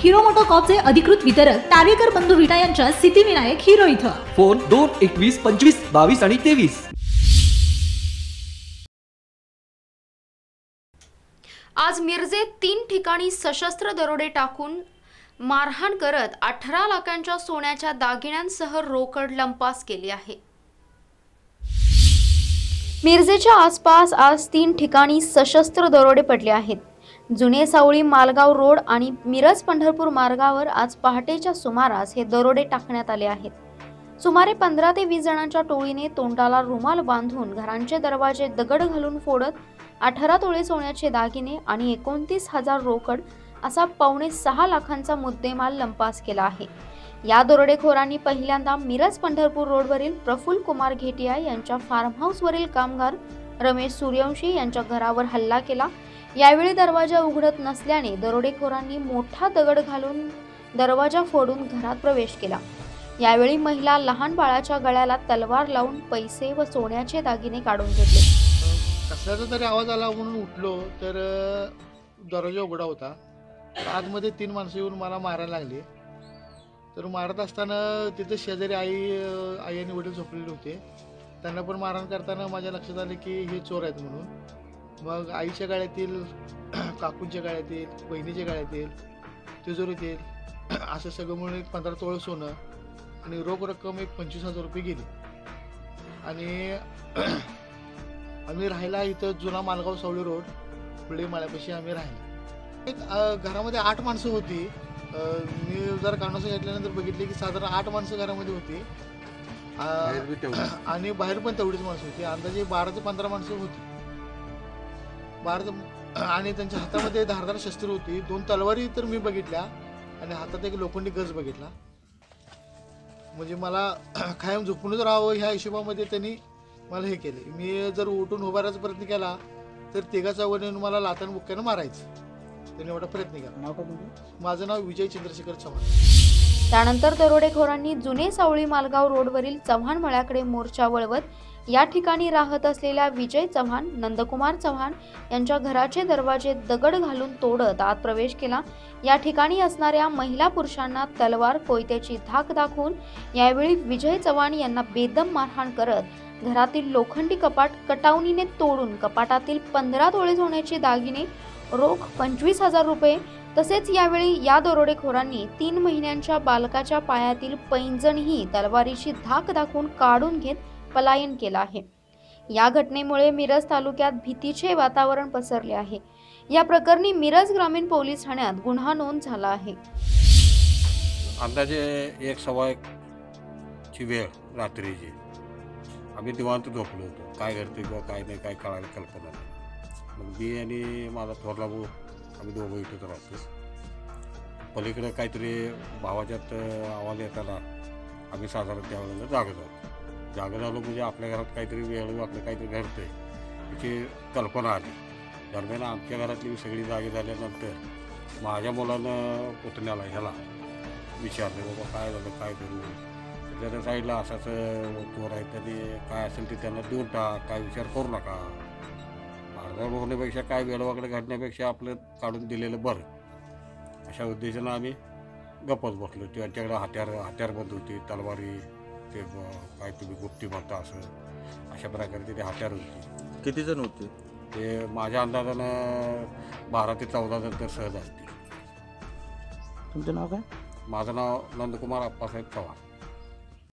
Hero मोटोकॉपचे अधिकृत वितरक टावेकर बंधू विटा यांच्या सिद्धिविनायक हिरो इथं. फोन दोन एकवीस पंचवीस बावीस आणि तेवीस. आज मिरजेत तीन ठिकाणी सशस्त्र दरोडे टाकून मारहाण करत अठरा लाखांच्या सोन्याच्या दागिन्यांसह रोकड लंपास केली आहे. मिरजेच्या आसपास आज तीन ठिकाणी सशस्त्र दरोडे पडले आहेत. जुने सावळी मालगाव रोड आणि मिरज पंढरपूर मार्गावर आज पहाटेच्या सुमारास हे दरोडे टाकण्यात आले आहेत. सुमारे पंधरा ते वीस जणांच्या टोळीने तोंडाला रुमाल बांधून घरांचे दरवाजे दगड घालून फोडत अठरा तोळे सोन्याचे दागिने आणि एकोणतीस हजार रोकड असा पावणे सहा लाखांचा मुद्देमाल लंपास केला आहे. या दरोडेखोरांनी पहिल्यांदा मिरज पंढरपूर रोडवरील प्रफुल्ल कुमार घेटिया यांच्या फार्म हाऊसवरील कामगार रमेश सूर्यवंशी यांच्या घरावर हल्ला केला यावेळी दरवाजा उघडत नसल्याने दरोडेखोरांनी मोठा दगड घालून दरवाजा फोडून घरात प्रवेश केला. यावेळी महिला लहान बाळाच्या गळ्याला तलवार लावून पैसे व सोन्याचे दागिने काढून घेतले. कसल्याचा तरी आवाज आला म्हणून उठलो तर दरवाजा उघडा होता. तर आतमध्ये तीन माणसं येऊन मला मारायला लागली. तर मारत असताना तिथे शेजारी आई आई आणि वडील झोपलेले होते. त्यांना पण मारहाण करताना माझ्या लक्षात आलं की हे चोर आहेत म्हणून. मग आईच्या गाळ्यातील काकूंच्या गाळ्यातील बहिणीच्या गाळ्यातील तिजोरीतील असं सगळं म्हणून एक पंधरा तोळं सोनं आणि रोख रक्कम एक पंचवीस हजार रुपये गेली. आणि आम्ही राहायला इथं जुना मालगाव सावळी रोड बिल्डी माळ्यापाशी आम्ही राहिलो. एक घरामध्ये आठ माणसं होती. मी जर कानाचं घेतल्यानंतर बघितले की साधारण आठ माणसं घरामध्ये होती. आणि बाहेर पण तेवढीच माणसं होती. अंदाजे बारा ते पंधरा माणसं होती. बारा ते आणि त्यांच्या हातामध्ये धारदार शस्त्र होती. दोन तलवारी तर मी बघितल्या आणि हातात एक लोखंडी गज बघितला. म्हणजे मला कायम झोपूनच राहावं ह्या हिशोबामध्ये त्यांनी मला हे केले. मी जर उठून उभारायचा प्रयत्न केला तर तिघाचा वडील मला लातान बुक्क्यानं मारायचं. त्यांनी एवढा प्रयत्न केला. माझं नाव विजय चंद्रशेखर चव्हाण. त्यानंतर दरोडेखोरांनी जुने सावळी मालगाव रोडवरील चव्हाण मळ्याकडे मोर्चा वळवत या ठिकाणी राहत असलेल्या विजय चव्हाण नंदकुमार चव्हाण यांच्या घराचे दरवाजे दगड घालून तोडत आत प्रवेश केला. या ठिकाणी असणाऱ्या महिला पुरुषांना तलवार कोयत्याची धाक दाखवून यावेळी विजय चव्हाण यांना बेदम मारहाण करत घरातील लोखंडी कपाट कटावणीने तोडून कपाटातील पंधरा तोळे सोन्याचे दागिने रोख पंचवीस हजार रुपये तसेच यावेळी या दरोडेखोरांनी तीन महिन्यांच्या बालकाच्या पायातील पैंजणही तलवारीची धाक दाखवून काढून घेत पलायन केलं आहे. या घटनेमुळे मिरज तालुक्यात भीतीचे वातावरण पसरले आहे. या प्रकरणी मिरज ग्रामीण पोलीस ठाण्यात गुन्हा नोंद झाला आहे. अंदाजे एक सव्वा एक ची वेळ रात्रीची. आम्ही दिवांत झोपलो होतो. काय घडते किंवा काय नाही काय कळायला कल्पना नाही. मग मी आणि माझा थोरला भाऊ आम्ही दोघं इथंच राहतो. पलीकडं काहीतरी भावाच्यात आवाज येताना आम्ही साधारण त्यावेळेला जागत झालो जागं झालो म्हणजे आपल्या घरात काहीतरी वेळ आपलं काहीतरी घडतंय. याची कल्पना आली. दरम्यान आमच्या घरातली सगळी जागे झाल्यानंतर माझ्या मुलानं पुतण्याला ह्याला विचारलं बाबा काय झालं? काय करू? त्याच्या साईडला असाच चोर आहे त्याने काय असेल ते त्यांना देऊन टाक काय विचार करू नका. मारधाड होण्यापेक्षा काय वेळवाकडे घडण्यापेक्षा आपलं काढून दिलेलं बरं. अशा उद्देशानं आम्ही गप्पच बसलो त्यांच्याकडे हत्यार हत्यारबंद होती तलवारी ते ब- काय तुम्ही गुप्ती म्हणता असं अशा प्रकारे तिथे हत्यार होती. किती जण होते? ते माझ्या अंदाजानं बारा ते चौदा जण तर सहज असतील. तुमचं नाव काय? माझं नाव नंदकुमार अप्पासाहेब चव्हाण.